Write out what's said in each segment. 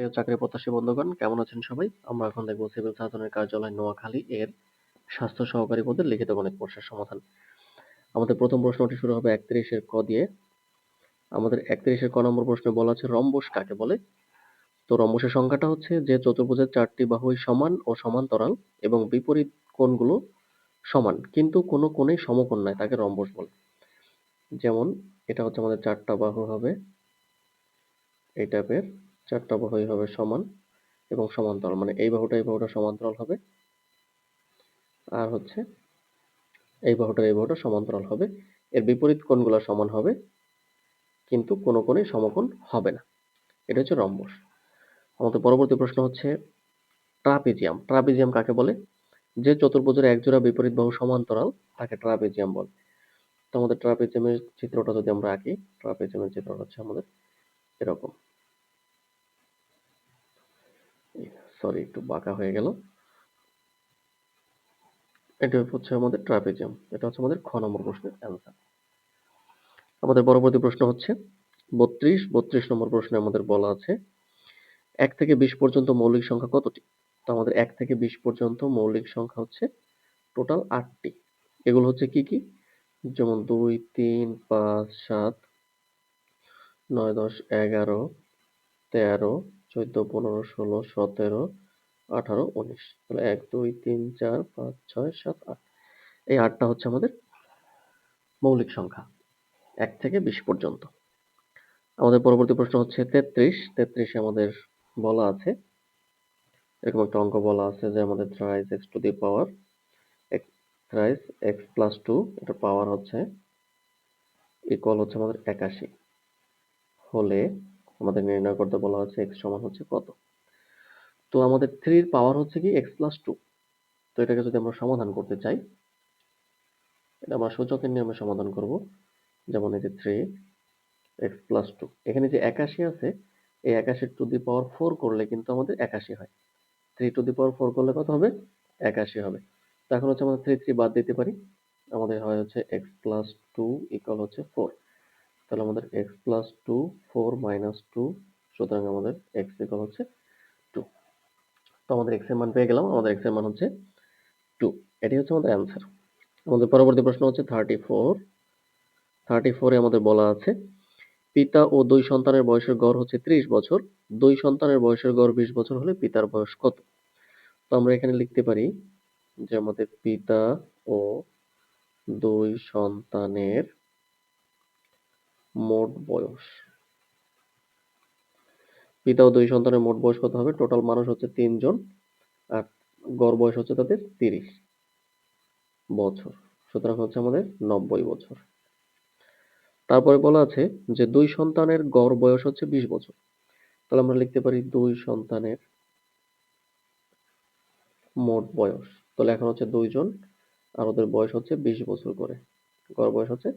প্রিয় চাকরি প্রত্যাশী বন্ধুগণ, কেমন আছেন সবাই? আমরা এখন দেখব সিভিল সার্জনের কার্যালয় নোয়াখালী এর স্বাস্থ্য সহকারী পদের লিখিত গণিত প্রশ্নের সমাধান। আমাদের প্রথম প্রশ্নটি শুরু হবে একত্রিশের ক দিয়ে। আমাদের একত্রিশের ক নম্বর প্রশ্নে বলা আছে, রম্বস কাকে বলে? তো রম্বসের সংখ্যাটা হচ্ছে যে চতুর্ভুজের চারটি বাহুই সমান ও সমান্তরাল এবং বিপরীত কোণগুলো সমান, কিন্তু কোনো কোণেই সমকোণ নয়, তাকে রম্বস বলে। যেমন এটা হচ্ছে আমাদের চারটা বাহু হবে, এই টাইপের চারটা বাহুই হবে সমান এবং সমান্তরাল মানে এই বাহুটা এই বাহুটা সমান্তরাল হবে। আর হচ্ছে এই বাহুটা এই বাহুটা সমান্তরাল হবে। এর বিপরীত কোণগুলো সমান হবে, কিন্তু কোনো কোণে সমকোণ হবে না। এটা হচ্ছে রম্বস। আমাদের পরবর্তী প্রশ্ন হচ্ছে ট্রাপিজিয়াম। ট্রাপিজিয়াম কাকে বলে? যে চতুর্ভুজের একজোড়া বিপরীত বাহু সমান্তরাল, তাকে ট্রাপিজিয়াম বলে। তো আমাদের ট্রাপিজিয়ামের চিত্রটা যদি আমরা আঁকি, ট্রাপিজিয়ামের চিত্রটা হচ্ছে আমাদের এরকম। সরি একটু বাঁকা হয়ে গেল। এটা হচ্ছে আমাদের ট্রাপিজিয়াম, এটা হচ্ছে আমাদের খ নম্বর প্রশ্নের অ্যান্সার আমাদের পরবর্তী প্রশ্ন হচ্ছে, বত্রিশ বত্রিশ নম্বর প্রশ্নে আমাদের বলা আছে, এক থেকে বিশ পর্যন্ত মৌলিক সংখ্যা কতটি? তো আমাদের এক থেকে বিশ পর্যন্ত মৌলিক সংখ্যা হচ্ছে টোটাল আটটি। এগুলো হচ্ছে কি কি? যেমন দুই, তিন, পাঁচ, সাত, নয়, দশ, এগারো, তেরো চোদ্দ, পনেরো, ষোলো, সতেরো, আঠারো, উনিশ। তাহলে এক, দুই, তিন, চার, পাঁচ, ছয়, সাত, আট। এই আটটা হচ্ছে আমাদের মৌলিক সংখ্যা, এক থেকে বিশ পর্যন্ত। আমাদের পরবর্তী প্রশ্ন হচ্ছে তেত্রিশ। তেত্রিশে আমাদের বলা আছে, এরকম একটা অঙ্ক বলা আছে যে আমাদের thrice x to the power thrice x plus two এটার পাওয়ার হচ্ছে ইকুয়াল হচ্ছে আমাদের একাশি। হলে আমাদের নির্ণয় করতে বলা হচ্ছে এক্স সমান হচ্ছে কত? তো আমাদের থ্রির পাওয়ার হচ্ছে কি এক্স প্লাস টু তো এটাকে যদি আমরা সমাধান করতে চাই, এটা আমরা সূচকের নিয়মে সমাধান করব। যেমন এই যে থ্রি এক্স প্লাস টু এখানে যে একাশি আছে, এই একাশি টু দি পাওয়ার ফোর করলে কিন্তু আমাদের একাশি হয়। Three to the power four করলে কত হবে? একাশি হবে। তো এখন হচ্ছে আমাদের থ্রি থ্রি বাদ দিতে পারি। আমাদের হয় হচ্ছে এক্স প্লাস টু ইকুয়াল হচ্ছে ফোর তাহলে আমাদের x plus two four minus two সুতরাং আমাদের এক্স ইকুয়াল হচ্ছে টু তো আমাদের এক্সের মান পেয়ে গেলাম, আমাদের এক্সের মান হচ্ছে টু এটি হচ্ছে আমাদের অ্যান্সার আমাদের পরবর্তী প্রশ্ন হচ্ছে থার্টি ফোর থার্টি ফোরে আমাদের বলা আছে, পিতা ও দুই সন্তানের বয়সের গড় হচ্ছে ত্রিশ বছর, দুই সন্তানের বয়সের গড় বিশ বছর হলে পিতার বয়স কত? তো আমরা এখানে লিখতে পারি যে আমাদের পিতা ও দুই সন্তানের মোট বয়স। পিতা ও দুই সন্তানের মোট বয়স কত হবে? টোটাল মানুষ হচ্ছে তিনজন আর গড় বয়স হচ্ছে তাদের তিরিশ বছর। সুতরাং হচ্ছে আমাদের নব্বই বছর। তারপরে বলা আছে যে দুই সন্তানের গড় বয়স হচ্ছে বিশ বছর। তাহলে আমরা লিখতে পারি দুই সন্তানের মোট বয়স। তাহলে এখন হচ্ছে দুইজন, আর ওদের বয়স হচ্ছে বিশ বছর করে। গড় বয়স হচ্ছে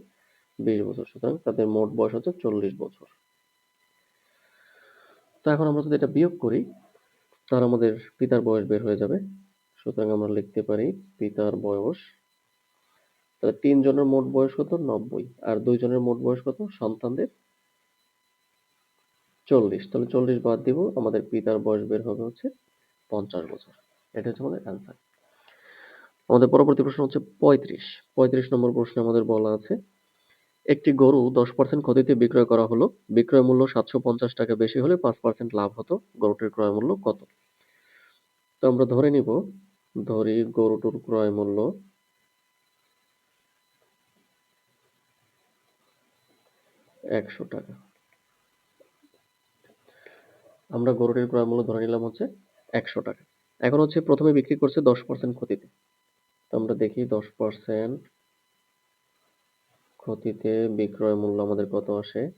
বিশ বছর, সুতরাং তাদের মোট বয়স হচ্ছে চল্লিশ বছর। তো এখন আমরা যদি এটা বিয়োগ করি, তাহলে আমাদের পিতার বয়স বের হয়ে যাবে। সুতরাং আমরা লিখতে পারি পিতার বয়স, তাহলে তিনজনের মোট বয়স কত? নব্বই। আর দুইজনের মোট বয়স কত? সন্তানদের চল্লিশ। তাহলে চল্লিশ বাদ দিব, আমাদের পিতার বয়স বের হবে হচ্ছে পঞ্চাশ বছর। এটা হচ্ছে আমাদের অ্যান্সার আমাদের পরবর্তী প্রশ্ন হচ্ছে পঁয়ত্রিশ। পঁয়ত্রিশ নম্বর প্রশ্নে আমাদের বলা আছে একটি গরু দশ পার্সেন্ট ক্ষতিতে বিক্রয় করা হলো। বিক্রয় মূল্য সাতশো পঞ্চাশ টাকা বেশি হলে পাঁচ পার্সেন্ট লাভ হতো। গরুটির ক্রয় মূল্য কত? তো আমরা ধরে নিব। ধরি গরুটির ক্রয় মূল্য। একশো টাকা। আমরা গরুটির ক্রয় মূল্য ধরে নিলাম হচ্ছে একশো টাকা। এখন হচ্ছে প্রথমে বিক্রি করছে দশ পার্সেন্ট ক্ষতিতে। আমরা দেখি দশ পার্সেন্ট ক্ষতিতে বিক্রয় মূল্য আমাদের কত আসে?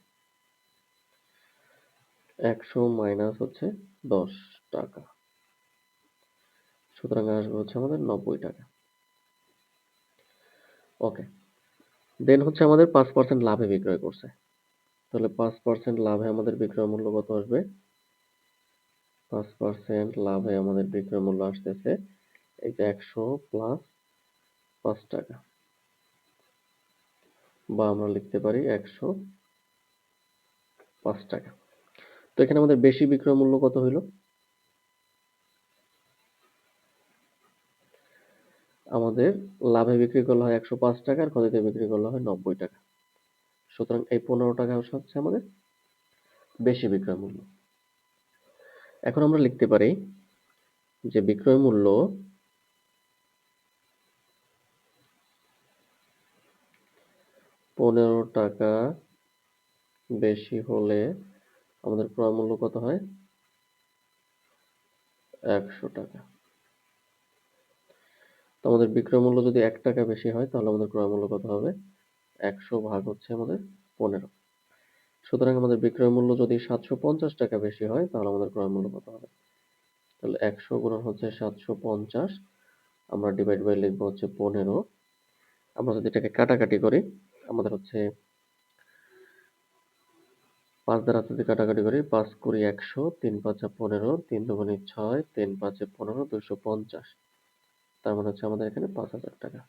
একশো মাইনাস হচ্ছে দশ টাকা। সুতরাং আসবে হচ্ছে আমাদের নব্বই টাকা। ওকে। দেন হচ্ছে আমাদের পাঁচ পার্সেন্ট লাভে বিক্রয় করছে। তাহলে পাঁচ পার্সেন্ট লাভে আমাদের বিক্রয় মূল্য কত আসবে? পাঁচ পার্সেন্ট লাভে আমাদের বিক্রয় মূল্য আসতেছে, এই যে একশো প্লাস পাঁচ টাকা। বা আমরা লিখতে পারি একশো পাঁচ টাকা। তো এখানে আমাদের বেশি বিক্রয় মূল্য কত হইল? আমাদের লাভে বিক্রি করলে হয় একশো পাঁচ টাকা, আর ক্ষতিতে বিক্রি করলে হয় নব্বই টাকা। সুতরাং এই পনেরো টাকা হচ্ছে আমাদের বেশি বিক্রয় মূল্য। এখন আমরা লিখতে পারি যে বিক্রয় মূল্য পনেরো টাকা বেশি হলে আমাদের ক্রয় মূল্য কত হয়? একশো টাকা। তো আমাদের বিক্রয় মূল্য যদি এক টাকা বেশি হয়, তাহলে আমাদের ক্রয় মূল্য কত হবে? একশো ভাগ হচ্ছে আমাদের পনেরো। সুতরাং আমাদের বিক্রয় মূল্য যদি সাতশো পঞ্চাশ টাকা বেশি হয়, তাহলে আমাদের ক্রয় মূল্য কত হবে? তাহলে একশো গুণন হচ্ছে সাতশো পঞ্চাশ। আমরা ডিভাইড বাই লিখব হচ্ছে পনেরো। আমরা যদি এটাকে কাটাকাটি করি আমাদের হচ্ছে পাঁচ দ্বারা যদি কাটাকাটি করি, পাঁচ কুড়ি একশো, তিন পাঁচা পনেরো, তিন দুগুণি ছয়, তিন পাঁচে পনেরো দুইশো পঞ্চাশ। তার মানে হচ্ছে আমাদের এখানে পাঁচ হাজার টাকা।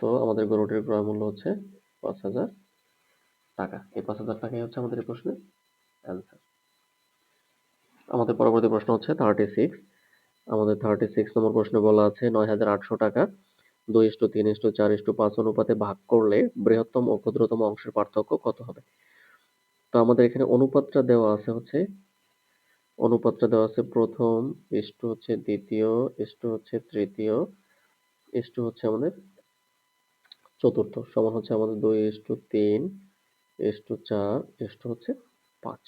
তো আমাদের গরুটির ক্রয় মূল্য হচ্ছে পাঁচ হাজার টাকা। এই পাঁচ হাজার টাকাই হচ্ছে আমাদের এই প্রশ্নের অ্যান্সার আমাদের পরবর্তী প্রশ্ন হচ্ছে থার্টি সিক্স আমাদের থার্টি সিক্স নম্বর প্রশ্নে বলা আছে নয় হাজার আটশো টাকা। দুই ইস্টু তিন ইস্টু চার ইস্টু পাঁচ অনুপাতে ভাগ করলে বৃহত্তম ও ক্ষুদ্রতম অংশের পার্থক্য কত হবে? তো আমাদের এখানে অনুপাতটা দেওয়া আছে হচ্ছে, অনুপাতটা দেওয়া আছে প্রথম ইস্টু হচ্ছে দ্বিতীয় ইস্টু হচ্ছে তৃতীয় ইস্টু হচ্ছে আমাদের চতুর্থ, সমান হচ্ছে আমাদের দুই ইস্টু তিন ইস্টু চার ইস্টু হচ্ছে পাঁচ।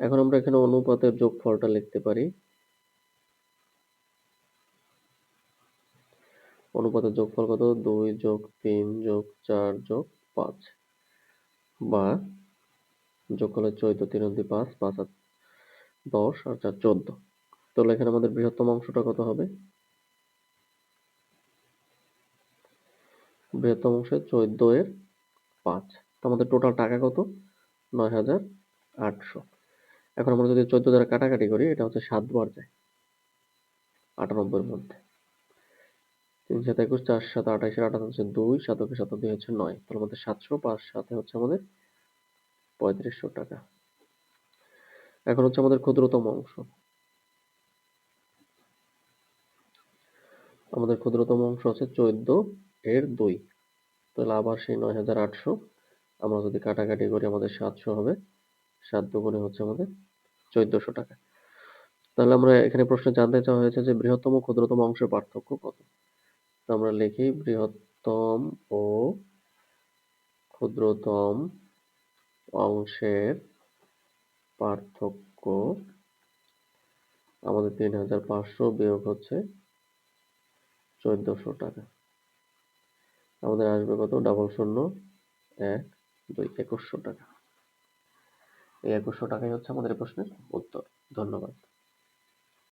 এখন আমরা এখানে অনুপাতের যোগফলটা লিখতে পারি। অনুপাতের যোগফল কত? দুই যোগ তিন যোগ চার যোগ পাঁচ। বা যোগ করলে চোদ্দ তিন অব্দি পাঁচ পাঁচ আর দশ আর চার চোদ্দ। তাহলে এখানে আমাদের বৃহত্তম অংশটা কত হবে? বৃহত্তম অংশে চোদ্দ এর পাঁচ। তো আমাদের টোটাল টাকা কত? নয় হাজার আটশো। এখন আমরা যদি চোদ্দ দ্বারা কাটাকাটি করি, এটা হচ্ছে সাত বার যায়, আটানব্বইয়ের মধ্যে। তিন সাত একুশ চার সাত আঠাশের আঠাশ হচ্ছে দুই সাতকে সাত দুই হচ্ছে নয়। তাহলে আমাদের সাতশো পাঁচ সাথে হচ্ছে আমাদের পঁয়ত্রিশশো টাকা। এখন হচ্ছে আমাদের ক্ষুদ্রতম অংশ। আমাদের ক্ষুদ্রতম অংশ আছে চোদ্দ এর দুই। তাহলে আবার সেই নয় হাজার আটশো। আমরা যদি কাটাকাটি করি, আমাদের সাতশো হবে। সাত দুগুণে হচ্ছে আমাদের চোদ্দশো টাকা। তাহলে আমরা এখানে প্রশ্ন জানতে চাওয়া হয়েছে যে বৃহত্তম ক্ষুদ্রতম অংশের পার্থক্য কত? আমরা লিখি বৃহত্তম ও ক্ষুদ্রতম অংশের পার্থক্য। আমাদের তিন হাজার পাঁচশো বিয়োগ হচ্ছে চোদ্দশো টাকা। আমাদের আসবে কত? ডাবল শূন্য, এক, দুই, একুশশো টাকা। এই একুশশো টাকাই হচ্ছে আমাদের প্রশ্নের উত্তর। ধন্যবাদ।